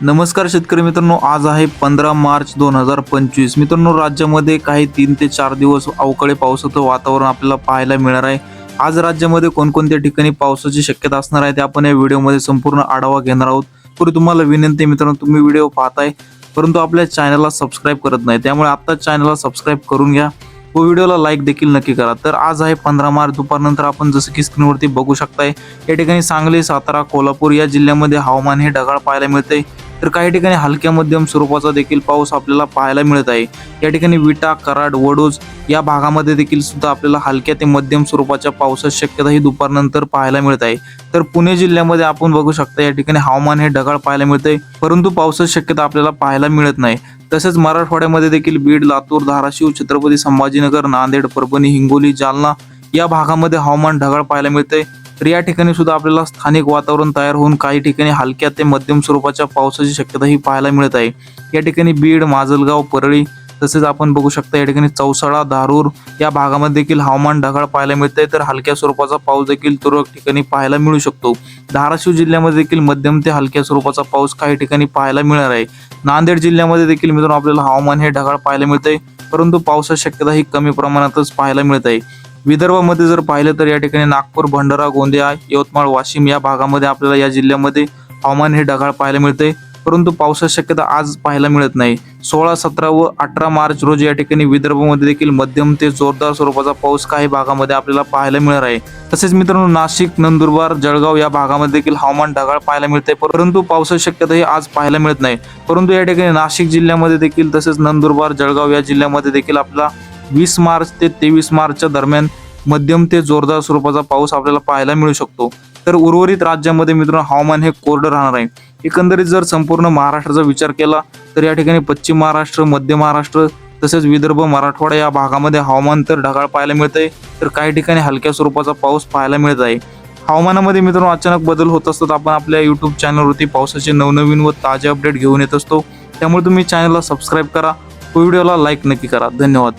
नमस्कार शेतकरी मित्रांनो आज आहे पंधरा मार्च दोन हजार पंचवीस. मित्रांनो राज्यामध्ये काही तीन ते चार दिवस अवकाळी पावसाचं वातावरण आपल्याला पाहायला मिळणार आहे. आज राज्यामध्ये कोणकोणत्या ठिकाणी पावसाची शक्यता असणार आहे ते आपण या व्हिडिओमध्ये संपूर्ण आढावा घेणार आहोत. पूर्वी तुम्हाला विनंती मित्रांनो तुम्ही व्हिडिओ पाहताय परंतु आपल्या चॅनलला सबस्क्राईब करत नाही त्यामुळे आत्ता चॅनलला सबस्क्राईब करून घ्या. व व्हिडिओला लाईक देखील नक्की करा. तर आज आहे पंधरा मार्च दुपारनंतर आपण जसं की स्क्रीनवरती बघू शकताय या ठिकाणी सांगली सातारा कोल्हापूर या जिल्ह्यामध्ये हवामान हे ढगाळ पाहायला मिळते तर काही ठिकाणी हलक्या मध्यम स्वरूपाचा देखील पाऊस आपल्याला पाहायला मिळत आहे. या ठिकाणी विटा कराड वडोज या भागामध्ये देखील सुद्धा आपल्याला हलक्या ते मध्यम स्वरूपाच्या पावसाची शक्यता ही दुपारनंतर पाहायला मिळत आहे. तर पुणे जिल्ह्यामध्ये आपण बघू शकता या ठिकाणी हवामान हे ढगाळ पाहायला मिळते परंतु पावसाची शक्यता आपल्याला पाहायला मिळत नाही. तसेच मराठवाड्यामध्ये देखील बीड लातूर धाराशिव छत्रपती संभाजीनगर नांदेड परभणी हिंगोली जालना या भागामध्ये हवामान ढगाळ पाहायला मिळते तर या ठिकाणी सुद्धा आपल्याला स्थानिक वातावरण तयार होऊन काही ठिकाणी हलक्या ते मध्यम स्वरूपाच्या पावसाची शक्यता ही पाहायला मिळत आहे. या ठिकाणी बीड माजलगाव परळी तसेच आपण बघू शकता या ठिकाणी चौसाळा धारूर या भागामध्ये देखील हवामान ढगाळ पाहायला मिळते तर हलक्या स्वरूपाचा पाऊस देखील तुरळक ठिकाणी पाहायला मिळू शकतो. धाराशिव जिल्ह्यामध्ये देखील मध्यम ते हलक्या स्वरूपाचा पाऊस काही ठिकाणी पाहायला मिळणार आहे. नांदेड जिल्ह्यामध्ये देखील मित्रांनो आपल्याला हवामान हे ढगाळ पाहायला मिळते परंतु पावसाची शक्यता ही कमी प्रमाणातच पाहायला मिळत आहे. विदर्भामध्ये जर पाहिलं तर या ठिकाणी नागपूर भंडारा गोंदिया यवतमाळ वाशिम या भागामध्ये आपल्याला या जिल्ह्यामध्ये हवामान हे ढगाळ पाहायला मिळते परंतु पावसाची शक्यता आज पाहायला मिळत नाही. सोळा सतरा व अठरा मार्च रोजी या ठिकाणी विदर्भामध्ये देखील मध्यम ते जोरदार स्वरूपाचा पाऊस काही भागामध्ये आपल्याला पाहायला मिळणार आहे. तसेच मित्रांनो नाशिक नंदुरबार जळगाव या भागामध्ये देखील हवामान ढगाळ पाहायला मिळते परंतु पावसाची शक्यता ही आज पाहायला मिळत नाही. परंतु या ठिकाणी नाशिक जिल्ह्यामध्ये देखील तसेच नंदुरबार जळगाव या जिल्ह्यामध्ये देखील आपला वीस मार्च ते तेवीस मार्चच्या दरम्यान मध्यम ते जोरदार स्वरूपाचा पाऊस आपल्याला पाहायला मिळू शकतो. तर उर्वरित राज्यामध्ये मित्रांनो हवामान हे कोरडं राहणार आहे. एकंदरीत जर संपूर्ण महाराष्ट्राचा विचार केला तर या ठिकाणी पश्चिम महाराष्ट्र मध्य महाराष्ट्र तसेच विदर्भ मराठवाडा या भागामध्ये हवामान तर ढगाळ पाहायला मिळतंय. तर काही ठिकाणी हलक्या स्वरूपाचा पाऊस पाहायला मिळत आहे. हवामानामध्ये मित्रांनो अचानक बदल होत असतात. आपण आपल्या यूट्यूब चॅनलवरती पावसाचे नवनवीन व ताजे अपडेट घेऊन येत असतो. त्यामुळे तुम्ही चॅनलला सबस्क्राईब करा. व्हिडिओला लाईक नक्की करा. धन्यवाद.